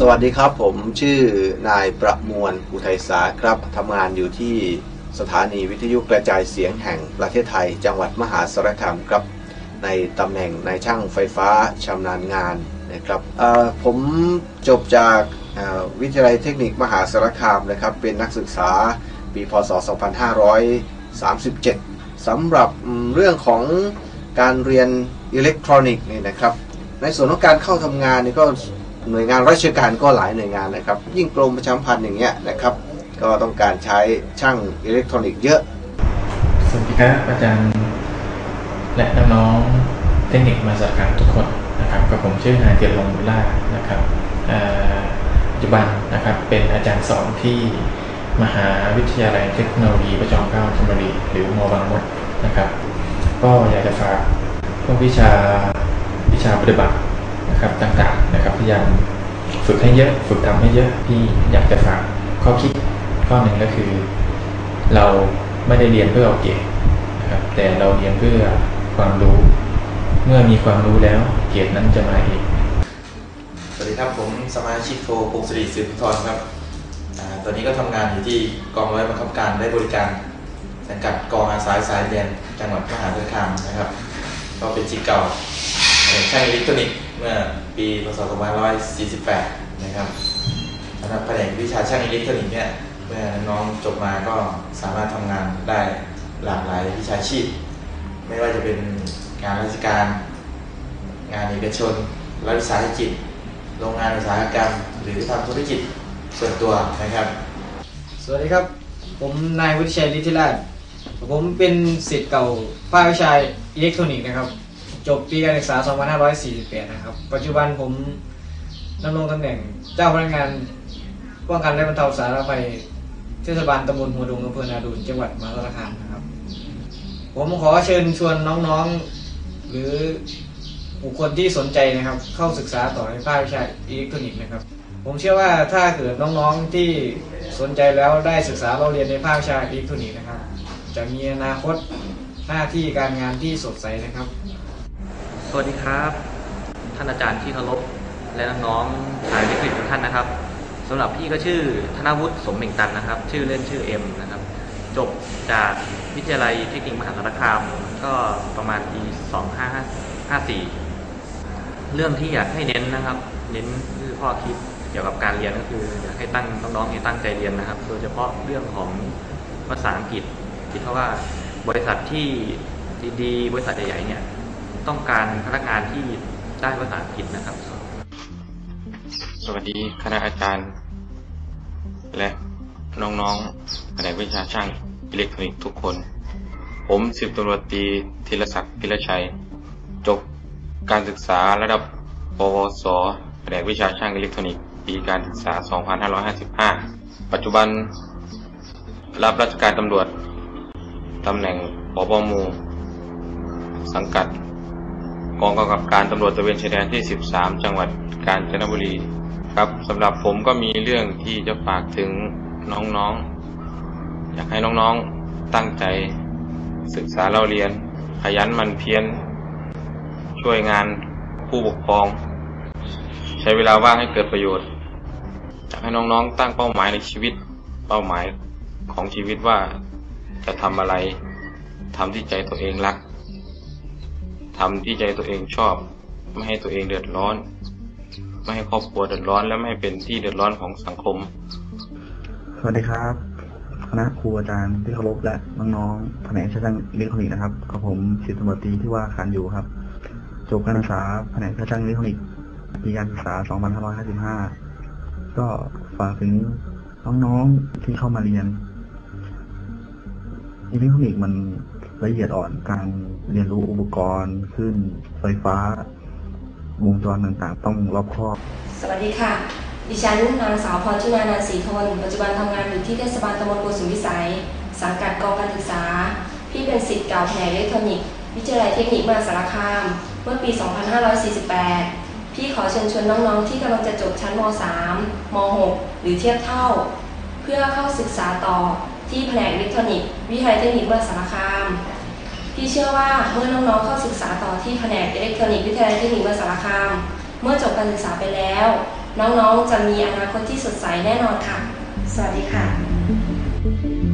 สวัสดีครับ ผมชื่อนายประมวลอุทัยสาครับทำงานอยู่ที่สถานีวิทยุกระจายเสียงแห่งประเทศไทย จังหวัดมหาสารคามครับ ในตำแหน่งนายช่างไฟฟ้าชำนาญงานนะครับผมจบจากวิทยาลัยเทคนิคมหาสารคามนะครับ เป็นนักศึกษาปีพศ 2537สำหรับเรื่องของการเรียนอิเล็กทรอนิกส์นี่นะครับ ในส่วนของการเข้าทำงานนี่ก็ หน่วยงานราชการก็หลายหน่วยงานนะครับ ยิ่งกรมประชาสัมพันธ์อย่างเงี้ยนะครับ ก็ต้องการใช้ช่างอิเล็กทรอนิกส์เยอะสวัสดีครับอาจารย์และน้องๆเทคนิคมาสารคามทุกคนนะครับกับผมชื่อนายเกียรติลงบุญล่านะครับอ่อปัจจุบันนะครับเป็นอาจารย์สอนที่มหาวิทยาลัยเทคโนโลยีประจอมเกล้าธนบุรีหรือมอบางมดนะครับ ก็อยากจะฝากพวกวิชาวิชาปฏิบัติ นะครับต่างๆนะครับพยายามฝึกให้เยอะ ฝึกทำให้เยอะที่อยากจะฝากข้อคิดข้อหนึ่งก็คือ เราไม่ได้เรียนเพื่อเอาเกรดนะครับแต่เราเรียนเพื่อความรู้ เมื่อมีความรู้แล้วเกียรดนั้นจะมาเองสวัสดีครับผมสมาชิกโทพงศรีสืบทรครับอตอนนี้ก็ทำงานอยู่ที่กองร้อยบังคับการได้บริการสังกัดกองอาสาสายเรียนจังหวัดมหาสารคามนะครับ ก็เป็นจิตเก่าเอ่อช่างอิเล็กทรอนิกส์ เมื่อปีพศ2548 นะครับสำหรับแผนกวิชาช่างอิเล็กทรอนิกส์เนี่ยเมื่อน้องจบมาก็สามารถทำงานได้หลากหลายวิชาชีพ ไม่ว่าจะเป็นงานราชการ งานเอกชนรัฐวิสาหกิจโรงงานอุตสาหกรรม หรือทำธุรกิจส่วนตัวนะครับ สวัสดีครับ ผมนายวุฒิชัยฤทธิราชผมเป็นศิษย์เก่าภาควิชาอิเล็กทรอนิกส์นะครับ จบปีการศึกษา 2548 นะครับ ปัจจุบันผมดำรงตำแหน่งเจ้าพนักงานป้องกันและบรรเทาสาธารณภัยเทศบาลตำบลหัวดงอำเภอนาดูนจังหวัดมหาสารคามนะครับ ผมขอเชิญชวนน้องๆ หรือบุคคลที่สนใจนะครับ เข้าศึกษาต่อในภาควิชาอิเล็กทรอนิกส์นะครับ ผมเชื่อว่าถ้าเกิดน้องๆที่สนใจแล้วได้ศึกษาเราเรียนในภาควิชาอิเล็กทรอนิกส์นะครับ จะมีอนาคตหน้าที่การงานที่สดใสนะครับ สวัสดีครับ ท่านอาจารย์ที่เคารพและน้องๆสายวิทย์ทุกท่านนะครับสำหรับพี่ก็ชื่อธนวุฒิสมเม่งตันนะครับ ชื่อเล่นชื่อเอ็มนะครับ จบจากวิทยาลัยเทคนิคมหาสารคามก็ประมาณปี2554 เรื่องที่อยากให้เน้นนะครับ เน้นคือข้อคิดเกี่ยวกับการเรียนก็คืออยากให้ตั้งน้องๆให้ตั้งใจเรียนนะครับ โดยเฉพาะเรื่องของภาษาอังกฤษคิดเพราะว่าบริษัทที่ดีๆบริษัทใหญ่ๆเนี่ย ต้องการพนักงานที่ได้ภาษาอังกฤษนะครับ สวัสดีคณะอาจารย์ และน้องๆแผนกวิชาช่างอิเล็กทรอนิกส์ทุกคน ผมสิบตำรวจตีธีรศักดิ์พิรชัย จบการศึกษาระดับปวสแผนกวิชาช่างอิเล็กทรอนิกส์ปีการศึกษา 2555 ปัจจุบัน รับราชการตำรวจ ตำแหน่งปปมูสังกัด กองกำกับการตำรวจตะเวนชายแดนที่ 13 จังหวัดกาญจนบุรีครับสำหรับผมก็มีเรื่องที่จะฝากถึงน้องๆ อยากให้น้องๆตั้งใจศึกษาเราเรียน ขยันมันเพียรช่วยงานผู้ปกครอง ใช้เวลาว่างให้เกิดประโยชน์อยากให้น้องๆ ตั้งเป้าหมายในชีวิตเป้าหมายของชีวิตว่าจะทำอะไรทำที่ใจตัวเองรัก ทำที่ใจตัวเองชอบ ไม่ให้ตัวเองเดือดร้อน ไม่ให้ครอบครัวเดือดร้อน และไม่ให้เป็นที่เดือดร้อนของสังคม สวัสดีครับคณะครูอาจารย์ที่เคารพและน้องๆแผนกช่างอิเล็กทรอนิกส์นะครับกับผมสิบตำรวจตรีที่ว่าขานอยู่ครับ จบการศึกษาแผนกช่างอิเล็กทรอนิกส์ปีการศึกษา 2555 ก็ฝากถึงน้องๆที่เข้ามาเรียนอิเล็กทรอนิกส์มัน ละเอียดอ่อนการเรียนรู้อุปกรณ์ขึ้นไฟฟ้าวงจรต่างๆ ต้องรอบคอบ สวัสดีค่ะ ดิฉันนางสาวพรจุนานันศรีทน ปัจจุบันทำงานอยู่ที่เทศบาลตำบลโกสุมพิสัย สังกัดกองการศึกษา พี่เป็นศิษย์เก่าแผนกอิเล็กทรอนิกส์วิทยาลัยเทคนิคมหาสารคาม เมื่อปี 2548 พี่ขอเชิญชวนน้องๆ ที่กำลังจะจบชั้นม .3 ม .6 หรือเทียบเท่า เพื่อเข้าศึกษาต่อ ที่แผนกอิเล็กทรอนิกส์วิทยาลัยเทคนิคมหาสารคามพี่เชื่อว่าเมื่อน้องๆเข้าศึกษาต่อที่แผนกอิเล็กทรอนิกส์วิทยาลัยเทคนิคมหาสารคาม เมื่อจบการศึกษาไปแล้ว น้องๆจะมีอนาคตที่สดใสแน่นอนค่ะ สวัสดีค่ะ